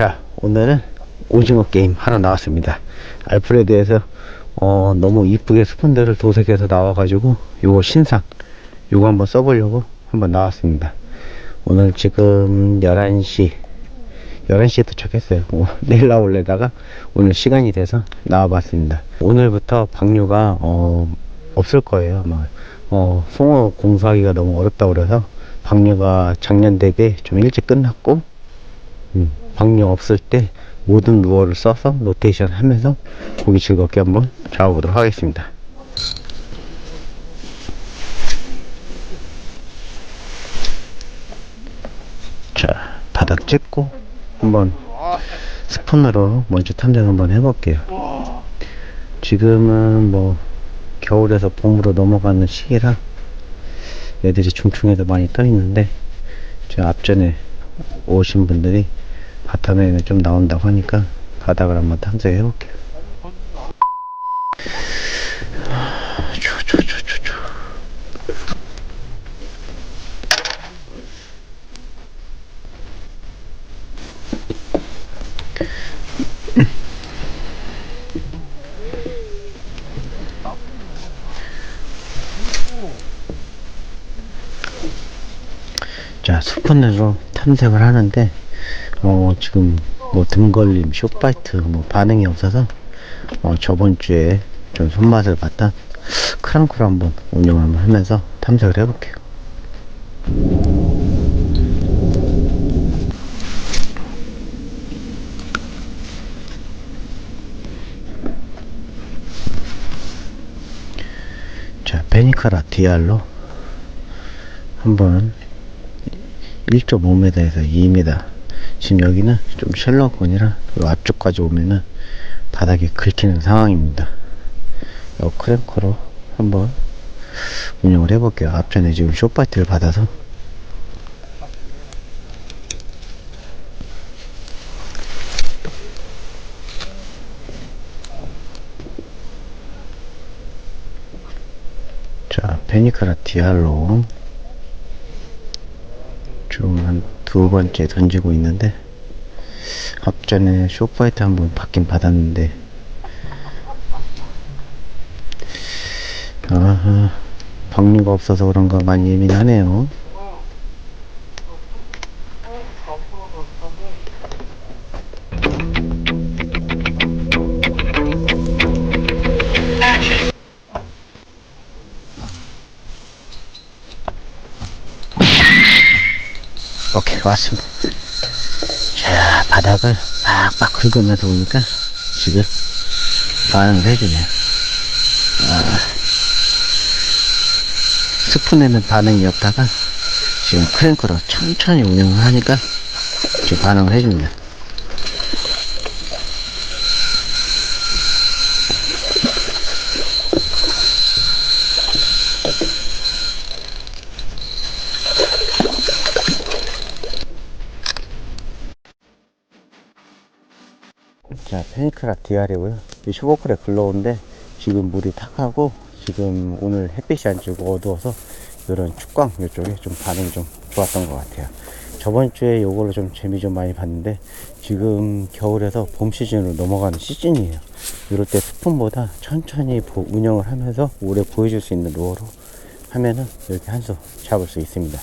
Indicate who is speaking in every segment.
Speaker 1: 자 오늘은 오징어 게임 하러 나왔습니다. 알프레드에서 어, 너무 이쁘게 스푼들을 도색해서 나와가지고 요거 신상 요거 한번 써보려고 한번 나왔습니다. 오늘 지금 11시 11시에 도착했어요. 뭐, 내일 나올래다가 오늘 시간이 돼서 나와봤습니다. 오늘부터 방류가 어, 없을 거예요 아마. 어, 송어 공사하기가 너무 어렵다고 그래서 방류가 작년 대비 좀 일찍 끝났고 음, 방류 없을 때 모든 루어를 써서 로테이션 하면서 고기 즐겁게 한번 잡아보도록 하겠습니다. 자, 바닥 찍고 한번 스푼으로 먼저 탐정 한번 해볼게요. 지금은 뭐 겨울에서 봄으로 넘어가는 시기라 애들이 중충에도 많이 떠 있는데 저 앞전에 오신 분들이 바텀에는 좀 나온다고 하니까 바닥을 한번 탐색해 볼게요. 쭈쭈쭈쭈쭈. 자, 스푼으로 탐색을 하는데, 어, 지금 뭐 등걸림, 숏바이트 뭐 반응이 없어서, 어, 저번 주에 좀 손맛을 봤던 크랑크를 한번 운영을 한번 하면서 탐색을 해볼게요. 자, 베니카라 디알로 한번 1.5m에서 2m 지금 여기는 좀 셜러건이라 요 앞쪽까지 오면은 바닥이 긁히는 상황입니다. 요 크랭커로 한번 운영을 해볼게요. 앞전에 지금 숏바이트를 받아서. 자 베니카라 디알로. 좀한 두 번째 던지고 있는데 앞전에 쇼파이트 한 번 받긴 받았는데. 아 방류가 없어서 그런가 많이 예민하네요 오케이 왔습니다. 자 바닥을 빡빡 긁으면서 오니까 지금 반응을 해주네요. 아, 스푼에는 반응이 없다가 지금 크랭크로 천천히 운영을 하니까 지금 반응을 해줍니다 자, 페니크라 디아리고요. 이 슈퍼클에 글러오인데 지금 물이 탁하고 지금 오늘 햇빛이 안 쬐고 어두워서 이런 축광 이쪽에 좀 반응이 좀 좋았던 것 같아요. 저번 주에 요걸로 좀 재미 좀 많이 봤는데 지금 겨울에서 봄 시즌으로 넘어가는 시즌이에요. 이럴 때 스푼보다 천천히 보- 운영을 하면서 오래 보여줄 수 있는 로어로 하면은 이렇게 한 수 잡을 수 있습니다.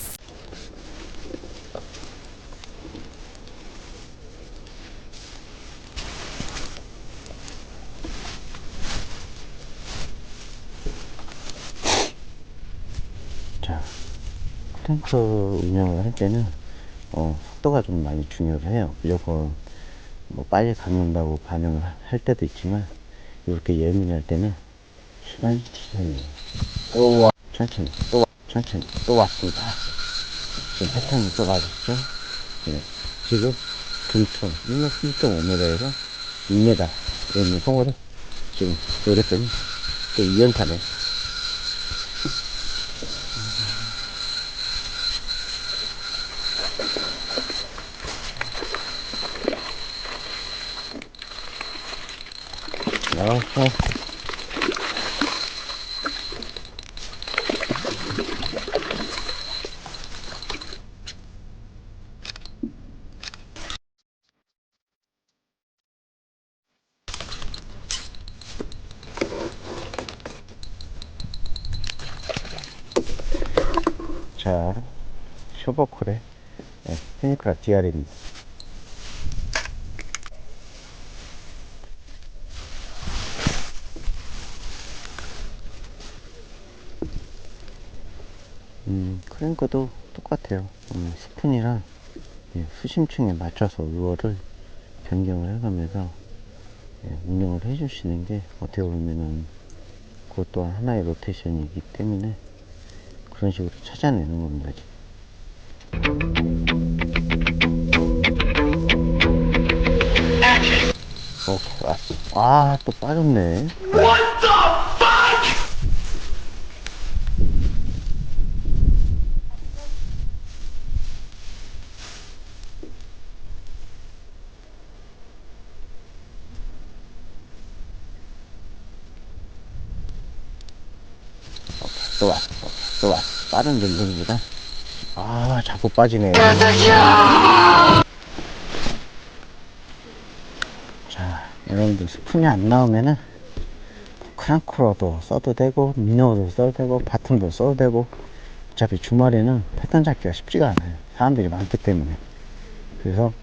Speaker 1: 자, 탱크 운영을 할 때는 어, 속도가 좀 많이 중요를 해요. 무조건 뭐 빨리 감는다고 반응을 할 때도 있지만 이렇게 예민할 때는 천천히 또 와, 천천히 또 와, 천천히 또 왔습니다. 지금 패턴이 또 맞았죠? 네. 지금 금천 1.5m에서 2m 있는 송어를 지금 노렸더니 또 2연타네. 어. 자, 쇼버콜의 네, 페니크라 DR입니다. 음, 크랭크도 똑같아요. 음, 스푼이랑 예, 수심층에 맞춰서 루어를 변경을 해가면서 예, 운영을 해주시는 게 어떻게 보면은 그것 또한 하나의 로테이션이기 때문에 그런 식으로 찾아내는 겁니다. 오케이, 왔어. 아, 또 빠졌네. 또 왔어. 빠른 정도입니다. 아, 자꾸 빠지네. 자, 여러분들 스푼이 안 나오면은 크랑크로도 써도 되고, 미너도 써도 되고, 바텀도 써도 되고, 어차피 주말에는 패턴 잡기가 쉽지가 않아요. 사람들이 많기 때문에. 그래서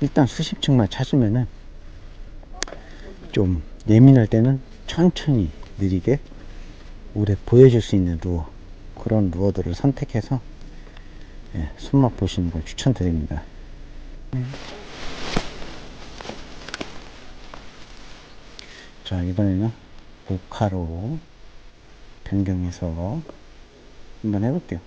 Speaker 1: 일단 수십 층만 찾으면은 좀 예민할 때는 천천히 느리게 오래 보여줄 수 있는 루어 그런 루어들을 선택해서 예, 손맛 보시는 걸 추천드립니다. 자 이번에는 모카로 변경해서 한번 해볼게요.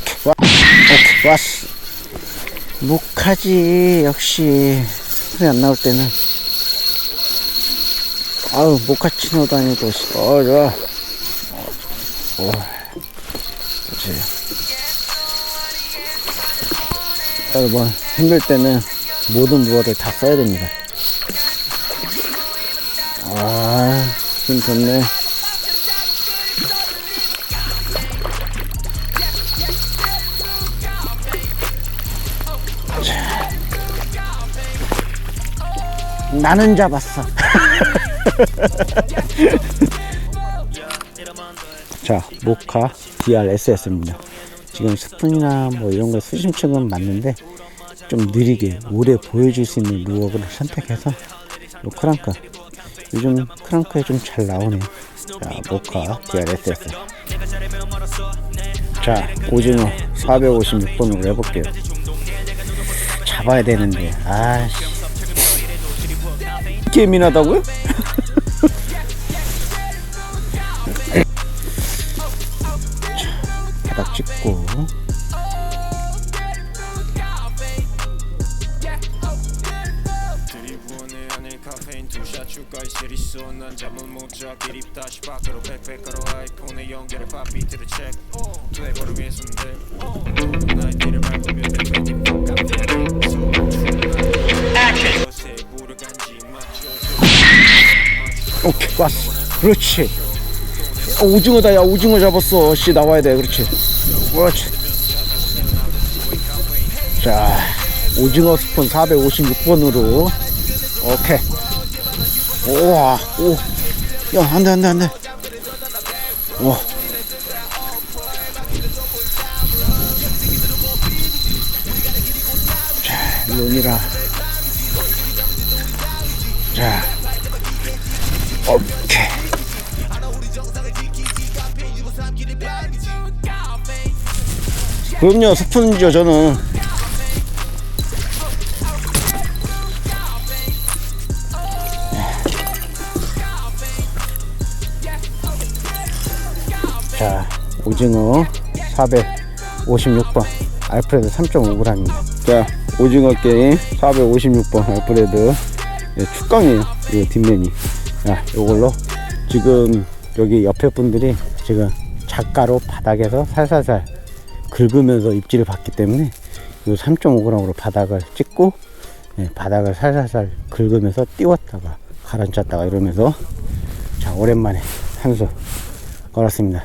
Speaker 1: 오케이 와 오케이 왔어 목하지 역시 스푼이 안 나올 때는 아우 모카치노도 아니고 씨. 어 좋아 오 그렇지 여러분 힘들 때는 모든 무어를 다 써야 됩니다 아 힘 좋네 나는 잡았어. 자, 모카 DRSS입니다. 지금 스푼이나 뭐 이런 거 수심층은 맞는데 좀 느리게 오래 보여줄 수 있는 루어를 선택해서 요 크랑크 요즘 크랑크에 좀 잘 나오네요. 자, 모카 DRSS. 자, 오징어 456번으로 해볼게요. 잡아야 되는데, 아씨. 예민하다고요? 자, 바닥 찍고
Speaker 2: 드
Speaker 1: 오케이 왔어. 그렇지. 어, 오징어다 야 오징어 잡았어. 씨 나와야 돼. 그렇지. 그렇지. 자 오징어 스푼 456번으로. 오케이. 우와 오야 안돼 안돼 안돼. 우와. 자 이놈이라 그럼요, 스푼이죠, 저는. 자, 오징어 456번. 알프레드 3.5g입니다. 자, 오징어 게임 456번 알프레드. 예, 축강이에요. 이 뒷면이. 자, 요걸로 지금 여기 옆에 분들이 지금 작가로 바닥에서 살살살 긁으면서 입질을 받기 때문에 이 3.5g으로 바닥을 찍고 예, 바닥을 살살살 긁으면서 띄웠다가 가라앉혔다가 이러면서 자 오랜만에 한수 걸었습니다.